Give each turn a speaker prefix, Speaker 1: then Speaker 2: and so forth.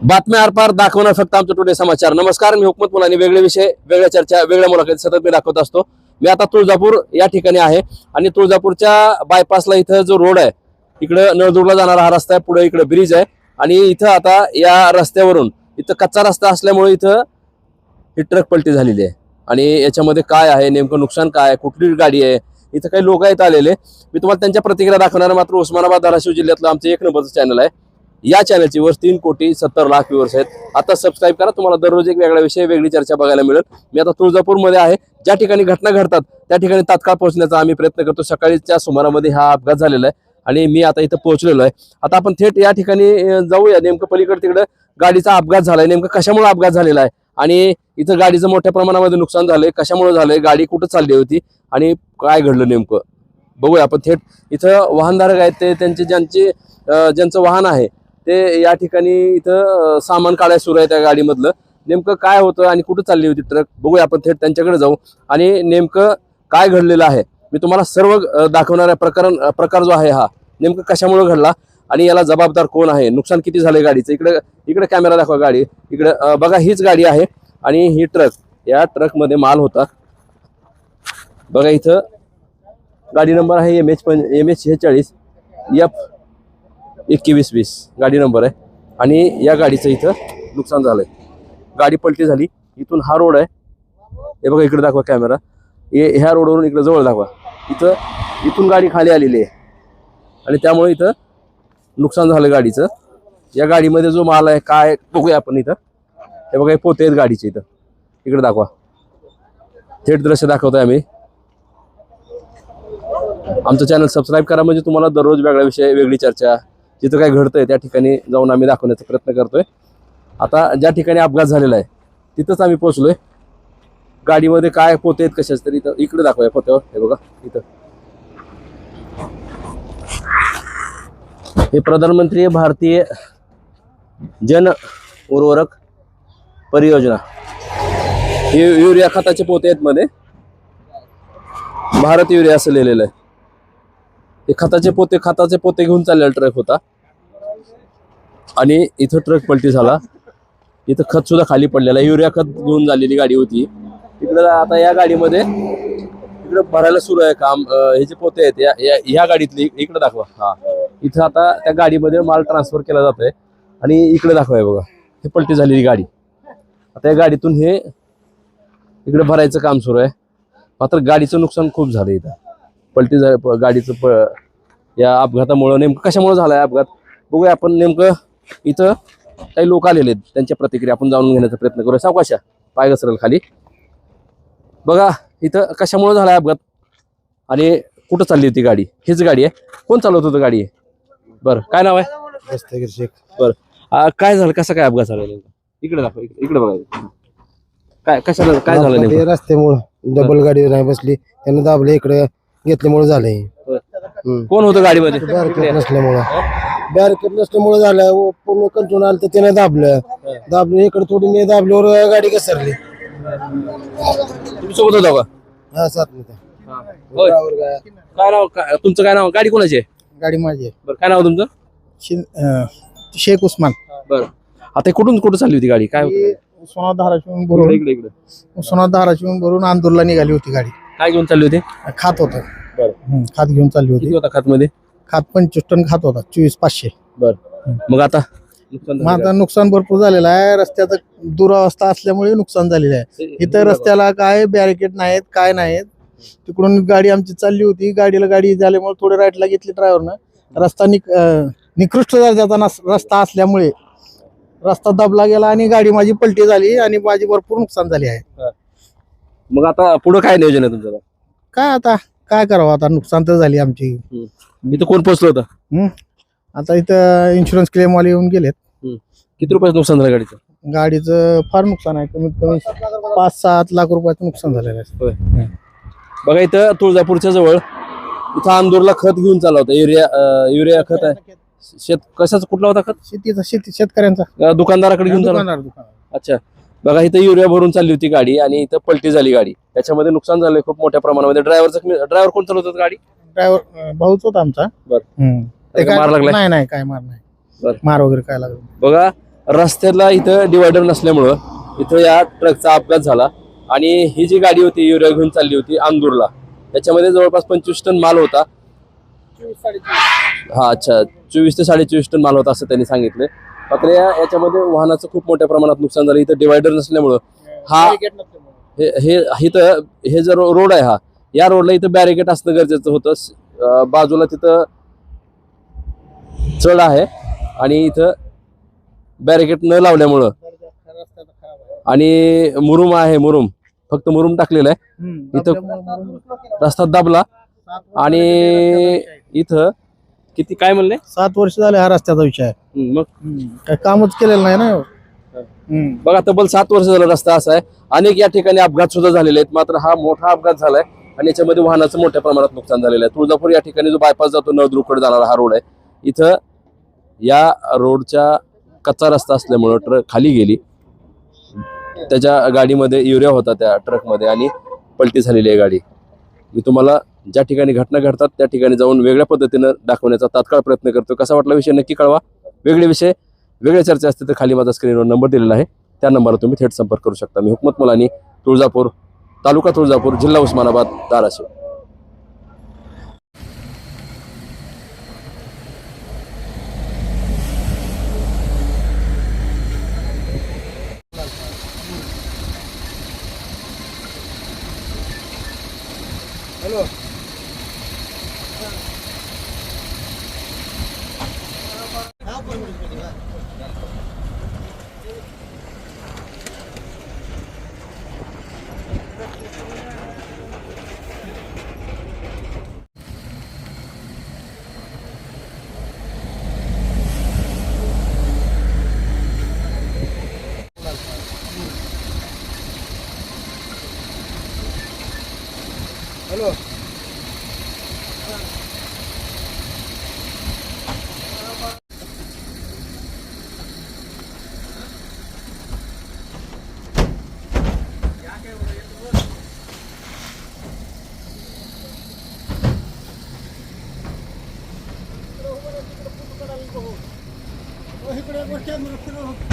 Speaker 1: बातम्या आरपार दाखवणार फक्त आमचं टुडे समाचार. नमस्कार मी हुकमत मुलाने वेगळे विषय वेगळ्या चर्चा वेगळ्या मुलाखती सतत मी दाखवत असतो. मी आता तुळजापूर या ठिकाणी आहे आणि तुळजापूरच्या बायपासला इथं जो रोड आहे इकडं नळदुर्गला जाणारा हा रस्ता आहे पुढे इकडे ब्रिज आहे. आणि इथं आता या रस्त्यावरून इथं कच्चा रस्ता असल्यामुळे इथं ही ट्रक पलटी झालेली आहे. आणि याच्यामध्ये काय आहे नेमकं नुकसान काय आहे कुठली गाडी आहे इथं काही लोक आहेत आलेले. मी तुम्हाला त्यांच्या प्रतिक्रिया दाखवणार मात्र उस्मानाबाद धाराशिव जिल्ह्यातलं आमचं एक नंबरचं चॅनल आहे. या चॅनलची वर तीन कोटी सत्तर लाख व्ह्यूअर्स आहेत. आता सबस्क्राईब करा तुम्हाला दररोज एक वेगळा विषय वेगळी चर्चा बघायला मिळेल. मी आता तुळजापूरमध्ये आहे. ज्या ठिकाणी घटना घडतात त्या ठिकाणी तात्काळ पोहोचण्याचा आम्ही प्रयत्न करतो. सकाळीच्या सुमारामध्ये हा अपघात झालेला आहे आणि मी आता इथं पोहोचलेलो आहे. आता आपण थेट या ठिकाणी जाऊया. नेमकं पलीकडे तिकडं गाडीचा अपघात झालाय. नेमकं कशामुळे अपघात झालेला आहे? आणि इथं गाडीचं मोठ्या प्रमाणामध्ये नुकसान झालंय. कशामुळे झालंय? गाडी कुठं चालली होती? आणि काय घडलं नेमकं? बघूया. आपण थेट इथं वाहनधारक आहेत ते त्यांचे ज्यांचे ज्यांचं वाहन आहे ते या ठिकाणी इथं सामान काढायला सुरू आहे त्या गाडीमधलं. नेमकं काय होतं आणि कुठं चालली होती ट्रक? बघूया आपण थेट त्यांच्याकडे जाऊ. आणि नेमकं काय घडलेलं आहे? मी तुम्हाला सर्व दाखवणाऱ्या दाखवणारा प्रकरण प्रकार जो आहे हा नेमकं कशामुळे घडला? आणि याला जबाबदार कोण आहे? नुकसान किती झाले गाडीचं? इकडे इकडे कॅमेरा दाखवा गाडी. इकडे बघा हीच गाडी आहे आणि ही ट्रक. या ट्रकमध्ये माल होता. बघा इथं गाडी नंबर आहे एम एच पं एम एच शेहेचाळीस एफ एकवीस वीस गाडी नंबर आहे. आणि या गाडीचं इथं नुकसान झालंय. गाडी पलटी झाली. इथून हा रोड आहे. हे बघा इकडे दाखवा कॅमेरा हे ह्या रोडवरून इकडे जवळ दाखवा. इथं इथून गाडी खाली आलेली आहे. आणि त्यामुळे इथं नुकसान झालं गाडीचं. या गाडीमध्ये जो माल आहे काय बघूया आपण इथं. हे बघा हे पोते आहेत गाडीचे इथं. इकडे दाखवा. थेट दृश्य दाखवतोय आम्ही. आमचं चॅनल सबस्क्राईब करा. म्हणजे तुम्हाला दररोज वेगळा विषय वेगळी चर्चा जिथं काय घडतंय त्या ठिकाणी जाऊन आम्ही दाखवण्याचा प्रयत्न करतोय. आता ज्या ठिकाणी अपघात झालेला आहे तिथंच आम्ही पोहोचलोय. गाडीमध्ये काय पोते आहेत कशाच तरी इथं इकडे दाखवूया पोत्यावर. हे बघा इथं. हे प्रधानमंत्री भारतीय जन उर्वरक परियोजना. हे युरिया खताचे पोते आहेत मध्ये. भारत युरिया असं लिहिलेलं आहे. हे खताचे पोते खताचे पोते घेऊन चाललेला ट्रक होता. आणि इथं ट्रक पलटी झाला. इथं खत सुद्धा खाली पडलेला युरिया खत घेऊन झालेली गाडी होती. इकडं आता या गाडीमध्ये इकडे भरायला सुरू आहे काम. हे जे पोते आहेत या या- ह्या गाडीतली इकडे दाखवा. हा. इथं आता त्या गाडीमध्ये माल ट्रान्सफर केला जात आहे आणि इकडे दाखवाय बघा. हे पलटी झालेली गाडी. आता या गाडीतून हे इकडे भरायचं काम सुरू आहे. मात्र गाडीचं नुकसान खूप झालं इथं. पलटी झालं गाडीचं प या अपघातामुळं नेमकं कशामुळे झालाय अपघात? बघूया आपण नेमकं इथं काही लोक आलेले आहेत. त्यांच्या प्रतिक्रिया आपण जाणून घेण्याचा प्रयत्न करूया. सावकाशा पाय घसरेल खाली. बघा इथं कशामुळे झालाय अपघात? आणि कुठं चालली होती गाडी? हीच गाडी आहे. कोण चालवत होतं गाडी? बरं काय नाव आहे?
Speaker 2: शेख.
Speaker 1: बरं. काय झालं? कसा काय अपघात झाला इकडे दाखवा इकडे बघा. काय कशाला काय झालं
Speaker 2: रस्त्यामुळं डबल गाडी नाही बसली. त्यानं दाबलं इकडे. घेतल्यामुळे झालंय.
Speaker 1: कोण होतं गाडीमध्ये?
Speaker 2: बॅरिकेड नसल्यामुळं. बॅरिकेड नसल्यामुळे झालं व पूर्ण कंट्रोल आलं तर त्यानं दाबलं. दाबलं इकडे थोडी मी दाबल्यावर गाडी घसरली.
Speaker 1: तुम्ही सोबत होता का?
Speaker 2: हा सात मिनिटं.
Speaker 1: होय.
Speaker 2: काय-
Speaker 1: नाव काय- तुमचं काय नाव? गाडी कोणाची आहे?
Speaker 3: गाडी माझी आहे.
Speaker 1: बरं काय नाव तुमचं?
Speaker 3: शिन- अं, शेख उस्मान.
Speaker 1: बरं. आता हे कुठून कुठं चालली होती गाडी? काय होतं?
Speaker 3: ही उस्मानाबाद धाराशिवून
Speaker 1: इकडे
Speaker 3: भरून
Speaker 1: इकडे इकडे.
Speaker 3: उस्मानाबाद धाराशिवून भरून आंदोलला निघाली होती गाडी.
Speaker 1: काय घेऊन चालली होती?
Speaker 3: खात होतं.
Speaker 1: बरं.
Speaker 3: हं, खात घेऊन चालली
Speaker 1: किती
Speaker 3: होती
Speaker 1: होता खातमध्ये?
Speaker 3: खात पंचवीस टन खात होता चोवीस पाचशे.
Speaker 1: बरं. मग आता नुकसान
Speaker 3: मग
Speaker 1: झालं
Speaker 3: आता नुकसान भरपूर झालेलं आहे. रस्त्यात दुरावस्था असल्यामुळे नुकसान झालेलं आहे.
Speaker 1: का?
Speaker 3: इथं रस्त्याला काय बॅरिकेड नाहीत काय नाहीत. तिकडून गाडी आमची चालली होती. गाडीला गाडी झाल्यामुळे थोडे राईटला घेतली ड्रायव्हरनं रस्ता निक अं, निकृष्ट दर्जाचा नस- रस्ता असल्यामुळे रस्ता दबला गेला आणि गाडी माझी पलटी झाली आणि माझी भरपूर नुकसान झाली आहे.
Speaker 1: मग आता पुढे काय नियोजन आहे तुमचं?
Speaker 3: काय आता? काय करावं? आता नुकसान तर झाली आमची.
Speaker 1: इथं कोण पोहोचलं होतं?
Speaker 3: आता इथं इन्शुरन्स क्लेमवाले येऊन गेलेत.
Speaker 1: किती रुपयाचं नुकसान झालं गाडीचं?
Speaker 3: गाडीचं फार नुकसान आहे. कमीत कमी पाच सात लाख रुपयाचं नुकसान झालेलं आहे.
Speaker 1: बघा इथं तुळजापूरच्या जवळ इथं अंदूरला खत घेऊन चालला होता. युरिया अं, युरिया खत आहे. शेत कशाचा? कुठला होता खत?
Speaker 3: शेतीचा शेती शेतकऱ्यांचा.
Speaker 1: अं, दुकानदाराकडे घेऊन चालला
Speaker 3: दुकानदार दुकानदार.
Speaker 1: अच्छा. बघा इथं युरिया भरून चालली होती गाडी आणि इथं पलटी झाली गाडी. त्याच्यामध्ये नुकसान झालंय खूप मोठ्या प्रमाणामध्ये. ड्रायव्हरचं ड्रायव्हर कोण चालवत होता गाडी
Speaker 3: ड्रायव्हर भाऊच होता आमचा.
Speaker 1: बरं.
Speaker 3: हम्म. ते
Speaker 1: त्याला
Speaker 3: काय-
Speaker 1: मार लागलाय?
Speaker 3: नाही नाही काय मार नाही.
Speaker 1: बरं.
Speaker 3: मार वगैरे काय लागलं
Speaker 1: बघा रस्त्याला इथं डिवायडर नसल्यामुळं इथं या ट्रकचा अपघात झाला आणि ही जी गाडी होती युरिया घेऊन चालली होती आंदूरला त्याच्यामध्ये जवळपास पंचवीस टन माल होता. हा अच्छा. चोवीस ते साडेचोवीस टन माल होता असं त्यांनी सांगितलं. मात्र या याच्यामध्ये वाहनाचं खूप मोठ्या प्रमाणात नुकसान झालं. इथं डिवायडर नसल्यामुळं हा हे हे इथं हे जर रोड आहे हा या रोडला इथं बॅरिकेड असणं गरजेचं होतं. बाजूला तिथं चढ आहे आणि इथं बॅरिकेड न लावल्यामुळं. आणि मुरुम आहे मुरुम. फक्त मुरुम टाकलेला आहे. इथं रस्ता दाबला. आणि इथं किती काय म्हणले?
Speaker 3: सात वर्ष झाले हा रस्त्याचा विषय. आहे
Speaker 1: हम्म, मग?
Speaker 3: काय कामच केलेलं नाही ना हम्म.
Speaker 1: बघा तब्बल सात वर्ष झाला रस्ता असा आहे. अनेक या ठिकाणी अपघात सुद्धा झालेले आहेत. मात्र हा मोठा अपघात झालाय आणि याच्यामध्ये वाहनाचं मोठ्या प्रमाणात नुकसान झालेलं आहे. तुळजापूर या ठिकाणी जो बायपास जातो नळदुर्गकडे जाणारा हा रोड आहे. इथं या रोडच्या कच्चा रस्ता असल्यामुळं ट्रक खाली गेली. त्याच्या गाडीमध्ये युरिया होता त्या ट्रकमध्ये आणि पलटी झालेली आहे गाडी. मी तुम्हाला ज्या ठिकाणी घटना घडतात त्या ठिकाणी जाऊन वेगळ्या पद्धतीनं दाखवण्याचा तात्काळ प्रयत्न करतो. कसा वाटला विषय? नक्की कळवा. वेगळे विषय वेगळ्या चर्चा असते तर खाली माझा स्क्रीनवर नंबर दिलेला आहे. त्या नंबरवर तुम्ही थेट संपर्क करू शकता. मी हुकमत मुलानी तुळजापूर तालुका तुळजापूर जिल्हा उस्मानाबाद धाराशिव. Hello.
Speaker 2: इकडे